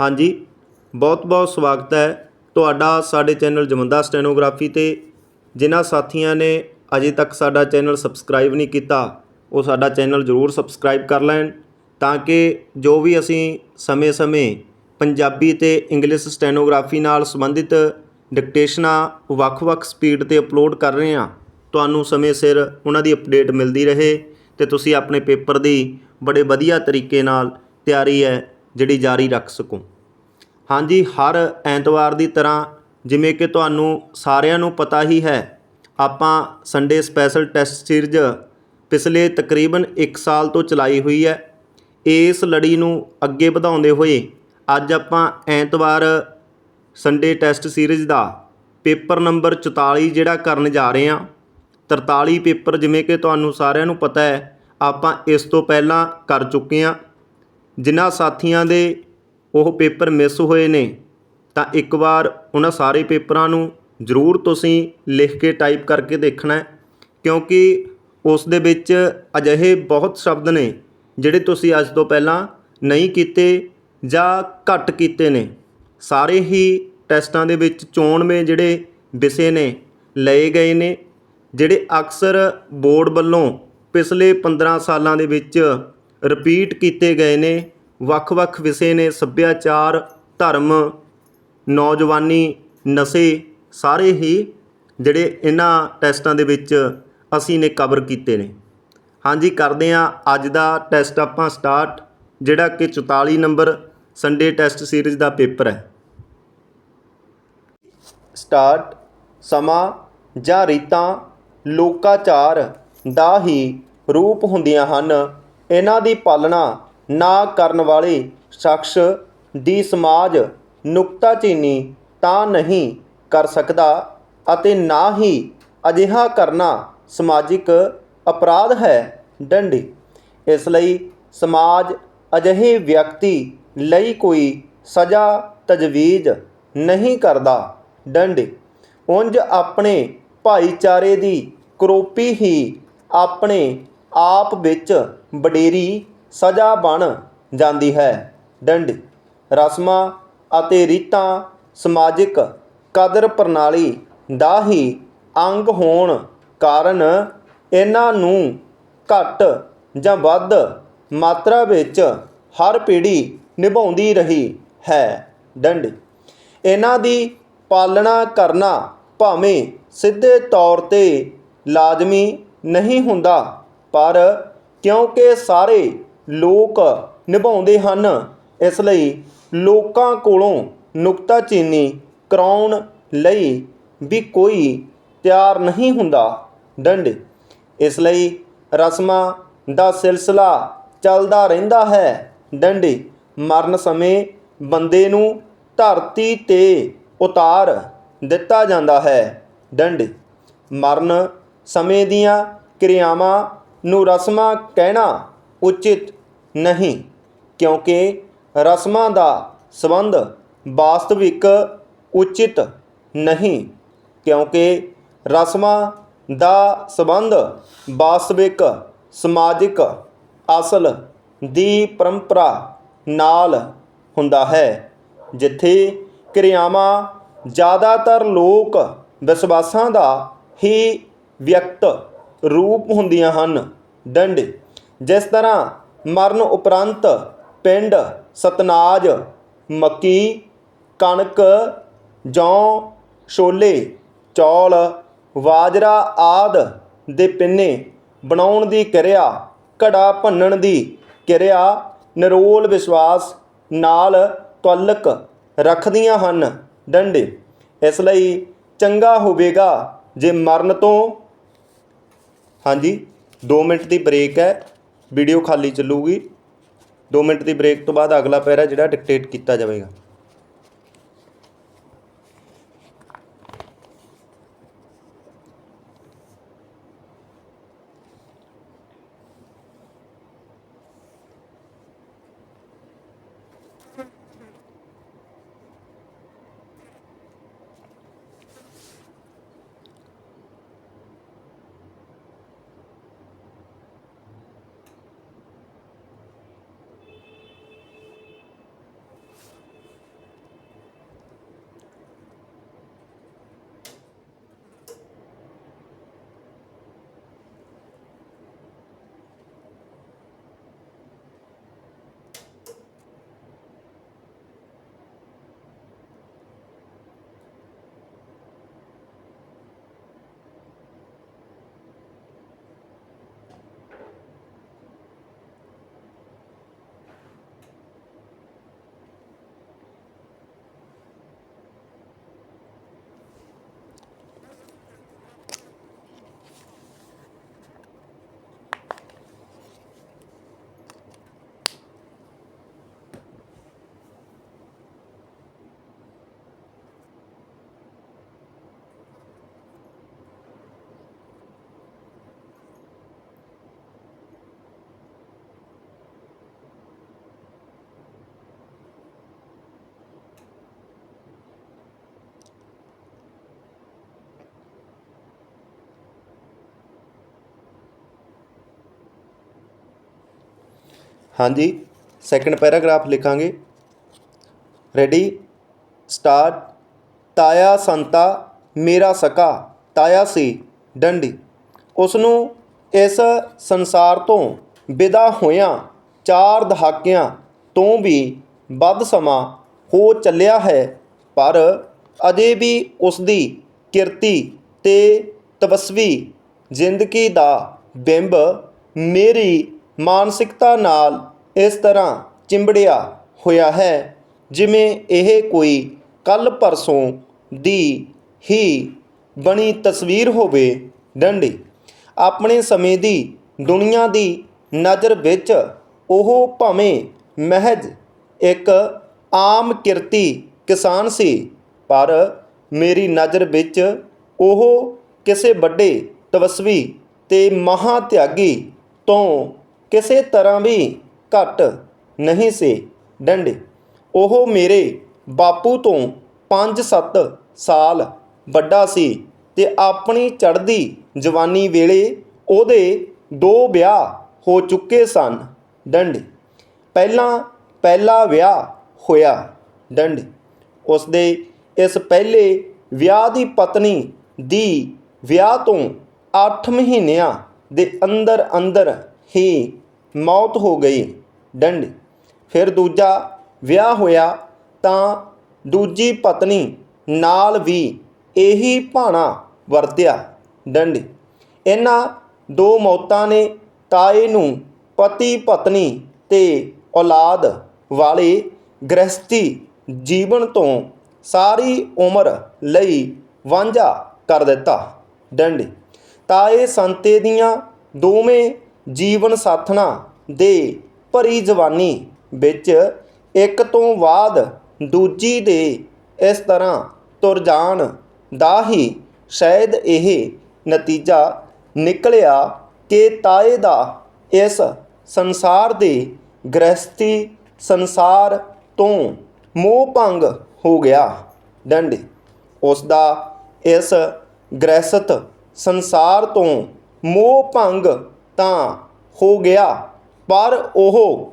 ਹਾਂਜੀ ਬਹੁਤ-ਬਹੁਤ ਸਵਾਗਤ ਹੈ ਤੁਹਾਡਾ ਸਾਡੇ ਚੈਨਲ ਜਮੰਦਾ ਸਟੈਨੋਗ੍ਰਾਫੀ ਤੇ। ਜਿਨ੍ਹਾਂ ਸਾਥੀਆਂ ਨੇ ਅਜੇ ਤੱਕ ਸਾਡਾ ਚੈਨਲ ਸਬਸਕ੍ਰਾਈਬ ਨਹੀਂ ਕੀਤਾ, ਉਹ ਸਾਡਾ ਚੈਨਲ ਜ਼ਰੂਰ ਸਬਸਕ੍ਰਾਈਬ ਕਰ ਲੈਣ ਤਾਂ ਕਿ ਜੋ ਵੀ ਅਸੀਂ ਸਮੇਂ-ਸਮੇਂ ਪੰਜਾਬੀ ਤੇ ਇੰਗਲਿਸ਼ ਸਟੈਨੋਗ੍ਰਾਫੀ ਨਾਲ ਸੰਬੰਧਿਤ ਡਿਕਟੇਸ਼ਨਾਂ ਵੱਖ-ਵੱਖ ਸਪੀਡ ਤੇ ਅਪਲੋਡ ਕਰ ਰਹੇ ਹਾਂ, ਤੁਹਾਨੂੰ ਸਮੇਂ ਸਿਰ ਉਹਨਾਂ ਦੀ ਅਪਡੇਟ ਮਿਲਦੀ ਰਹੇ ਤੇ ਤੁਸੀਂ ਆਪਣੇ ਪੇਪਰ ਦੀ ਬੜੇ ਵਧੀਆ ਤਰੀਕੇ ਨਾਲ ਤਿਆਰੀ ਹੈ ਜਿਹੜੀ ਜਾਰੀ ਰੱਖ ਸਕੋ। ਹਾਂਜੀ, ਹਰ ਐਤਵਾਰ ਦੀ ਤਰ੍ਹਾਂ, ਜਿਵੇਂ ਕਿ ਤੁਹਾਨੂੰ ਸਾਰਿਆਂ ਨੂੰ ਪਤਾ ਹੀ ਹੈ, ਆਪਾਂ ਸੰਡੇ ਸਪੈਸ਼ਲ ਟੈਸਟ ਸੀਰੀਜ਼ ਪਿਛਲੇ ਤਕਰੀਬਨ 1 ਸਾਲ ਤੋਂ ਚਲਾਈ ਹੋਈ ਹੈ। ਇਸ ਲੜੀ ਨੂੰ ਅੱਗੇ ਵਧਾਉਂਦੇ ਹੋਏ ਅੱਜ ਆਪਾਂ ਐਤਵਾਰ ਸੰਡੇ ਟੈਸਟ ਸੀਰੀਜ਼ ਦਾ ਪੇਪਰ ਨੰਬਰ 44 ਜਿਹੜਾ ਕਰਨ ਜਾ ਰਹੇ ਹਾਂ। 43 ਪੇਪਰ ਜਿਵੇਂ ਕਿ ਤੁਹਾਨੂੰ ਸਾਰਿਆਂ ਨੂੰ ਪਤਾ ਹੈ, ਆਪਾਂ ਇਸ ਤੋਂ ਪਹਿਲਾਂ ਕਰ ਚੁੱਕੇ ਹਾਂ। ਜਿਨ੍ਹਾਂ ਸਾਥੀਆਂ ਦੇ ਉਹ ਪੇਪਰ ਮਿਸ ਹੋਏ ਨੇ, ਤਾਂ ਇੱਕ ਵਾਰ ਉਹਨਾਂ ਸਾਰੇ ਪੇਪਰਾਂ ਨੂੰ ਜ਼ਰੂਰ ਤੁਸੀਂ ਲਿਖ ਕੇ ਟਾਈਪ ਕਰਕੇ ਦੇਖਣਾ ਕਿਉਂਕਿ ਉਸ ਦੇ ਵਿੱਚ ਅਜਿਹੇ ਬਹੁਤ ਸ਼ਬਦ ਨੇ ਜਿਹੜੇ ਤੁਸੀਂ ਅੱਜ ਤੋਂ ਪਹਿਲਾਂ ਨਹੀਂ ਕੀਤੇ ਜਾਂ ਘੱਟ ਕੀਤੇ ਨੇ। ਸਾਰੇ ਹੀ ਟੈਸਟਾਂ ਦੇ ਵਿੱਚ ਚੋਣਵੇਂ ਜਿਹੜੇ ਵਿਸ਼ੇ ਨੇ, ਲਏ ਗਏ ਨੇ, ਜਿਹੜੇ ਅਕਸਰ ਬੋਰਡ ਵੱਲੋਂ ਪਿਛਲੇ 15 ਸਾਲਾਂ ਦੇ ਵਿੱਚ ਰਿਪੀਟ ਕੀਤੇ ਗਏ ਨੇ। ਵੱਖ-ਵੱਖ ਵਿਸ਼ੇ ਨੇ, ਸੱਭਿਆਚਾਰ, ਧਰਮ, ਨੌਜਵਾਨੀ, ਨਸ਼ੇ, ਸਾਰੇ ਹੀ ਜਿਹੜੇ ਇਹਨਾਂ ਟੈਸਟਾਂ ਦੇ ਵਿੱਚ ਅਸੀਂ ਨੇ ਕਵਰ ਕੀਤੇ ਨੇ। ਹਾਂਜੀ, ਕਰਦੇ ਹਾਂ ਅੱਜ ਦਾ ਟੈਸਟ ਆਪਾਂ ਸਟਾਰਟ ਜਿਹੜਾ ਕਿ 44 ਨੰਬਰ ਸੰਡੇ ਟੈਸਟ ਸੀਰੀਜ਼ ਦਾ ਪੇਪਰ ਹੈ। ਸਟਾਰਟ ਸਮਾਂ ਜਾਂ ਰੀਤਾਂ ਲੋਕਾਚਾਰ ਦਾ ਹੀ ਰੂਪ ਹੁੰਦੀਆਂ ਹਨ। ਇਹਨਾਂ ਦੀ ਪਾਲਣਾ ਨਾ ਕਰਨ ਵਾਲੇ ਸ਼ਖਸ ਦੀ ਸਮਾਜ ਨੁਕਤਾਚੀਨੀ ਤਾਂ ਨਹੀਂ ਕਰ ਸਕਦਾ ਅਤੇ ਨਾ ਹੀ ਅਜਿਹਾ ਕਰਨਾ ਸਮਾਜਿਕ ਅਪਰਾਧ ਹੈ ਡੰਡੀ। ਇਸ ਲਈ ਸਮਾਜ ਅਜਿਹੇ ਵਿਅਕਤੀ ਲਈ ਕੋਈ ਸਜ਼ਾ ਤਜਵੀਜ਼ ਨਹੀਂ ਕਰਦਾ ਡੰਡੇ। ਉਂਝ ਆਪਣੇ ਭਾਈਚਾਰੇ ਦੀ ਕਰੋਪੀ ਹੀ ਆਪਣੇ ਆਪ ਵਿੱਚ ਵਡੇਰੀ ਸਜ਼ਾ ਬਣ ਜਾਂਦੀ ਹੈ। ਡੰਡ ਰਸਮਾਂ ਅਤੇ ਰੀਤਾਂ ਸਮਾਜਿਕ ਕਦਰ ਪ੍ਰਣਾਲੀ ਦਾ ਹੀ ਅੰਗ ਹੋਣ ਕਾਰਨ ਇਹਨਾਂ ਨੂੰ ਘੱਟ ਜਾਂ ਵੱਧ ਮਾਤਰਾ ਵਿੱਚ ਹਰ ਪੀੜ੍ਹੀ ਨਿਭਾਉਂਦੀ ਰਹੀ ਹੈ। ਡੰਡ ਇਹਨਾਂ ਦੀ ਪਾਲਣਾ ਕਰਨਾ ਭਾਵੇਂ ਸਿੱਧੇ ਤੌਰ ਤੇ ਲਾਜ਼ਮੀ ਨਹੀਂ ਹੁੰਦਾ, ਪਰ ਕਿਉਂਕਿ ਸਾਰੇ ਲੋਕ ਨਿਭਾਉਂਦੇ ਹਨ। ਇਸ ਲਈ ਲੋਕਾਂ ਕੋਲੋਂ ਨੁਕਤਾਚੀਨੀ ਕਰਾਉਣ ਲਈ ਵੀ ਕੋਈ ਤਿਆਰ ਨਹੀਂ ਹੁੰਦਾ। ਡੰਡ ਇਸ ਲਈ ਰਸਮਾਂ ਦਾ ਸਿਲਸਿਲਾ ਚੱਲਦਾ ਰਹਿੰਦਾ ਹੈ। ਡੰਡੀ ਮਰਨ ਸਮੇਂ ਬੰਦੇ ਨੂੰ ਧਰਤੀ ਤੇ ਉਤਾਰ ਦਿੱਤਾ ਜਾਂਦਾ ਹੈ। ਡੰਡ ਮਰਨ ਸਮੇਂ ਦੀਆਂ ਕਿਰਿਆਵਾਂ ਨੂੰ ਰਸਮਾਂ ਕਹਿਣਾ ਉਚਿਤ ਨਹੀਂ, ਕਿਉਂਕਿ ਰਸਮਾਂ ਦਾ ਸੰਬੰਧ ਵਾਸਤਵਿਕ ਉਚਿਤ ਨਹੀਂ, ਕਿਉਂਕਿ ਰਸਮਾਂ ਦਾ ਸੰਬੰਧ ਵਾਸਤਵਿਕ ਸਮਾਜਿਕ ਅਸਲ ਦੀ ਪਰੰਪਰਾ ਨਾਲ ਹੁੰਦਾ ਹੈ, ਜਿੱਥੇ ਕਿਰਿਆਵਾਂ ਜ਼ਿਆਦਾਤਰ ਲੋਕ ਵਿਸ਼ਵਾਸਾਂ ਦਾ ਹੀ ਵਿਅਕਤ ਰੂਪ ਹੁੰਦੀਆਂ ਹਨ। ਡੰਡ ਜਿਸ ਤਰ੍ਹਾਂ ਮਰਨ ਉਪਰੰਤ ਪਿੰਡ ਸਤਨਾਜ, ਮੱਕੀ, ਕਣਕ, ਜੌਂ, ਛੋਲੇ, ਚੌਲ ਬਾਜਰਾ ਆਦਿ ਦੇ ਪਿੰਨੇ ਬਣਾਉਣ ਦੀ ਕਿਰਿਆ, ਘੜਾ ਭੰਨਣ ਦੀ ਕਿਰਿਆ, ਨਿਰੋਲ ਵਿਸ਼ਵਾਸ ਨਾਲ ਤਲਕ ਰੱਖਦੀਆਂ ਹਨ ਡੰਡੇ। ਇਸ ਲਈ ਚੰਗਾ ਹੋਵੇਗਾ ਜੇ ਮਰਨ ਤੋਂ, ਹਾਂਜੀ 2 ਮਿੰਟ ਦੀ ਬ੍ਰੇਕ ਹੈ। ਵੀਡੀਓ ਖਾਲੀ ਚੱਲੂਗੀ। 2 ਮਿੰਟ ਦੀ ਬ੍ਰੇਕ ਤੋਂ ਬਾਅਦ ਅਗਲਾ ਪੈਰਾ ਜਿਹੜਾ ਡਿਕਟੇਟ ਕੀਤਾ ਜਾਵੇਗਾ। ਹਾਂਜੀ ਸੈਕਿੰਡ ਪੈਰਾਗ੍ਰਾਫ ਲਿਖਾਂਗੇ। ਰੈਡੀ ਸਟਾਰਟ ਤਾਇਆ ਸੰਤਾ, ਮੇਰਾ ਸਕਾ, ਤਾਇਆ ਸੀ, ਡੰਡੀ। ਉਸ ਨੂੰ ਇਸ ਸੰਸਾਰ ਤੋਂ ਵਿਦਾ ਹੋਇਆਂ, ਚਾਰ ਦਹਾਕਿਆਂ ਤੋਂ ਵੀ ਵੱਧ ਸਮਾਂ ਹੋ ਚੱਲਿਆ ਹੈ, ਪਰ ਅਜੇ ਵੀ ਉਸ ਦੀ ਕਿਰਤੀ ਤੇ ਤਪਸਵੀ ਜ਼ਿੰਦਗੀ ਦਾ ਬਿੰਬ ਮੇਰੀ ਮਾਨਸਿਕਤਾ ਨਾਲ ਇਸ ਤਰ੍ਹਾਂ ਚਿੰਬੜਿਆ ਹੋਇਆ ਹੈ, ਜਿਵੇਂ ਇਹ ਕੋਈ ਕੱਲ ਪਰਸੋਂ ਦੀ ਹੀ ਬਣੀ ਤਸਵੀਰ ਹੋਵੇ। ਡੰਡੀ, ਆਪਣੇ ਸਮੇਂ ਦੀ ਦੁਨੀਆ ਦੀ ਨਜ਼ਰ ਵਿੱਚ ਉਹ ਭਾਵੇਂ ਮਹਿਜ ਇੱਕ ਆਮ ਕਿਰਤੀ ਕਿਸਾਨ ਸੀ, ਪਰ ਮੇਰੀ ਨਜ਼ਰ ਵਿੱਚ ਉਹ ਕਿਸੇ ਵੱਡੇ ਤਪਸਵੀ ਤੇ ਮਹਾਤਿਆਗੀ ਤੋਂ ਕਿਸੇ ਤਰ੍ਹਾਂ ਵੀ ਘੱਟ ਨਹੀਂ ਸੀ। ਡੰਡੇ, ਉਹ ਮੇਰੇ ਬਾਪੂ ਤੋਂ 5-7 ਸਾਲ ਵੱਡਾ ਸੀ ਤੇ ਆਪਣੀ ਚੜ੍ਹਦੀ ਜਵਾਨੀ ਵੇਲੇ ਉਹਦੇ ਦੋ ਵਿਆਹ ਹੋ ਚੁੱਕੇ ਸਨ। ਡੰਡੇ, ਪਹਿਲਾਂ ਪਹਿਲਾ ਵਿਆਹ ਹੋਇਆ। ਡੰਡੇ ਉਸ ਦੇ ਇਸ ਪਹਿਲੇ ਵਿਆਹ ਦੀ ਪਤਨੀ ਦੀ ਵਿਆਹ ਤੋਂ 8 ਮਹੀਨਿਆਂ ਦੇ ਅੰਦਰ ਅੰਦਰ ਹੀ ਮੌਤ ਹੋ ਗਈ, ਡੰਡ। ਫਿਰ ਦੂਜਾ ਵਿਆਹ ਹੋਇਆ ਤਾਂ ਦੂਜੀ ਪਤਨੀ ਨਾਲ ਵੀ ਇਹੀ ਭਾਣਾ ਵਰਤਿਆ, ਡੰਡ। ਇਹਨਾਂ ਦੋ ਮੌਤਾਂ ਨੇ ਤਾਏ ਨੂੰ ਪਤੀ ਪਤਨੀ ਤੇ ਔਲਾਦ ਵਾਲੇ ਗ੍ਰਸਤੀ ਜੀਵਨ ਤੋਂ ਸਾਰੀ ਉਮਰ ਲਈ ਵਾਂਝਾ ਕਰ ਦਿੱਤਾ, ਡੰਡ। ਤਾਏ ਸੰਤੇ ਦੀਆਂ ਦੋਵੇਂ ਜੀਵਨ ਸਾਥਣਾ ਦੇ ਭਰੀ ਜਵਾਨੀ ਵਿੱਚ ਇੱਕ ਤੋਂ ਬਾਅਦ ਦੂਜੀ ਦੇ ਇਸ ਤਰ੍ਹਾਂ ਤੁਰ ਜਾਣ ਦਾ ਹੀ ਸ਼ਾਇਦ ਇਹ ਨਤੀਜਾ ਨਿਕਲਿਆ ਕਿ ਤਾਏ ਦਾ ਇਸ ਸੰਸਾਰ ਦੇ ਗ੍ਰਸਤੀ ਸੰਸਾਰ ਤੋਂ ਮੋਹ ਭੰਗ ਹੋ ਗਿਆ। ਡੰਡੇ ਉਸ ਦਾ ਇਸ ਗ੍ਰਸਤ ਸੰਸਾਰ ਤੋਂ ਮੋਹ ਭੰਗ ਤਾਂ ਹੋ ਗਿਆ। ਪਰ ਉਹ